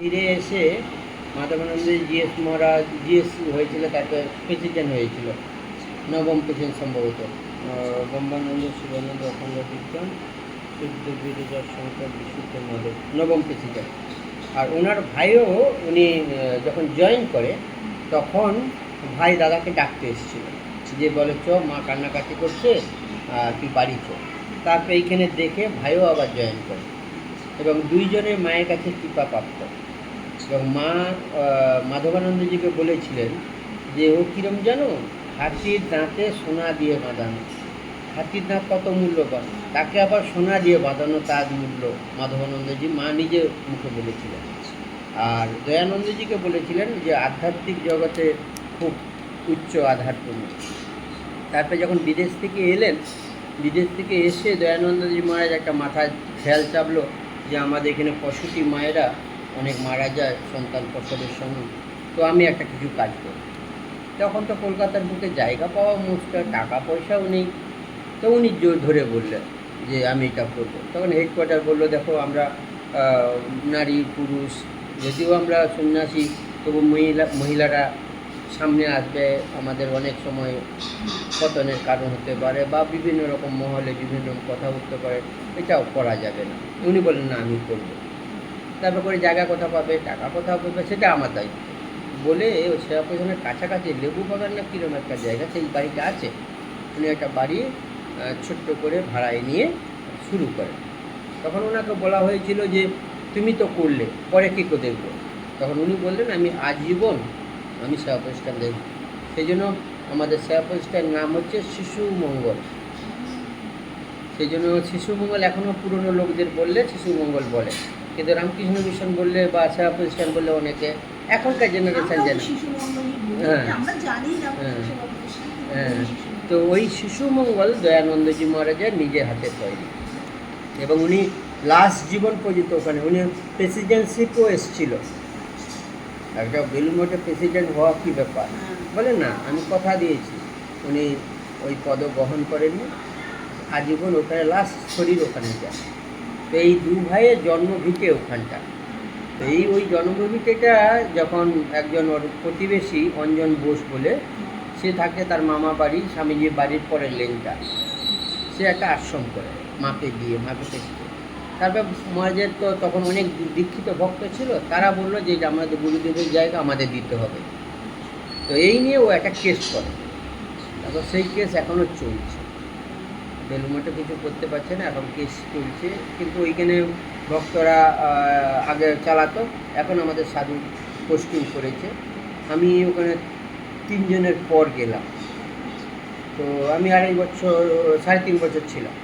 ফিরে এসে মাধবানন্দ জিএস মহারাজ জিএস হয়েছিল তারপর প্রেসিডেন্ট হয়েছিল নবম প্রেসিডেন্ট সম্ভবত। ব্রহ্মানন্দ শিবানন্দ অখণ্ড বিজ্ঞান শুদ্ধ বিরোজার শঙ্কর বিশুদ্ধ মাধব নবম প্রেসিডেন্ট আর ওনার ভাইও উনি যখন জয়েন করে তখন ভাই দাদাকে ডাকতে এসেছিল। যে বলে চ মা কান্নাকাটি করছে তুই বাড়ি চ। তারপর এইখানে দেখে ভাইও আবার জয়েন করে। এবং দুইজনের মায়ের কাছে কৃপা প্রাপ্ত। এবং মা মাধবানন্দজিকে বলেছিলেন যে, ও কীরম জানো? হাতির দাঁতে সোনা দিয়ে বাঁধানো। হাতির দাঁত কত মূল্যবান? তাকে আবার সোনা দিয়ে বাঁধানো তার মূল্য। মাধবানন্দজি মা নিজে মুখে বলেছিলেন। আর দয়ানন্দজিকে বলেছিলেন যে, আধ্যাত্মিক জগতে খুব উচ্চ আধার তুমি তারপরে যখন বিদেশ থেকে এলেন, বিদেশ থেকে এসে দয়ানন্দজি মহারাজ একটা মাথায় খেয়াল চাপলো যে, আমাদের এখানে পশুটি মায়েরা অনেক মারা যায় সন্তান প্রসবের সঙ্গে। তো আমি একটা কিছু কাজ করি। তখন তো কলকাতার বুকে জায়গা পাওয়া মুশকিল টাকা পয়সাও নেই। তো উনি জোর ধরে বললেন যে, আমি এটা করব। তখন হেডকোয়ার্টার বলল, দেখো, আমরা নারী, পুরুষ, যদিও আমরা সন্ন্যাসী, তবু মহিলা, মহিলারা সামনে আসবে। আমাদের অনেক সময় পতনের কারণ হতে পারে বা বিভিন্ন রকম মহলে বিভিন্ন রকম কথা উঠতে পারে এটাও করা যাবে না। উনি বলেন না, আমি করব। তারপর করে জায়গা কোথা পাবে, টাকা কোথাও পাবে, সেটা আমার দায়িত্ব। বলে ওই সেবা প্রধানের কাছাকাছি লেবু বাগান না কিরম একটা জায়গা, সেই বাড়িটা আছে। উনি একটা বাড়ি ছোট্ট করে ভাড়ায় নিয়ে শুরু করেন তখন ওনাকে বলা হয়েছিল যে, তুমি তো করলে, পরে কী করে দেখব? তখন উনি বললেন, আমি আজীবন আমি সেবা প্রতিষ্ঠান দেখব। সেই জন্য আমাদের সেবা প্রতিষ্ঠানের নাম হচ্ছে শিশু মঙ্গল। সেই জন্য শিশু মঙ্গল এখনও পুরনো লোকদের বললে, শিশু মঙ্গল বলে। কিন্তু রামকৃষ্ণ মিশন বললে বা সেবা প্রতিষ্ঠান বললে অনেকে এখনকার জেনারেশন জানে। হ্যাঁ। হ্যাঁ। হ্যাঁ তো ওই শিশু মঙ্গল দয়ানন্দজি মহারাজের নিজের হাতে তৈরি এবং উনি লাস্ট জীবন পর্যন্ত ওখানে উনি প্রেসিডেন্সিকেও এসেছিল একটা বেলুমঠে প্রেসিডেন্ট হওয়া কী ব্যাপার হ্যাঁ। বলে না আমি কথা দিয়েছি উনি ওই পদ গ্রহণ করেননি আজীবন ওখানে লাস্ট শরীর ওখানে যায় এই দু ভাইয়ের জন্মভিটে ওখানটা। তো এই ওই জন্মভিটেটা যখন একজন ওর প্রতিবেশী অঞ্জন বোস বলে, সে থাকে তার মামা বাড়ি, স্বামীজির বাড়ির পরের লেনটা। সে একটা আশ্রম করে, মাকে দিয়ে, মাকে পেশি তারপর মহারাজের তো তখন অনেক দীক্ষিত ভক্ত ছিল, তারা বলল যে আমাদের গুরুদেবের জায়গা, আমাদের দিতে হবে। তো এই নিয়ে ও একটা কেস করে। তারপর সেই কেস এখনও চলছে। বেলুমঠে কিছু করতে পারছে না, এখন কেস চলছে। কিন্তু ওইখানে ভক্তরা আগে চালাতো, এখন আমাদের সাধু পোস্টিং করেছে। আমি ওখানে তিনজনের পর গেলাম। তো আমি আড়াই বছর, সাড়ে তিন বছর ছিলাম।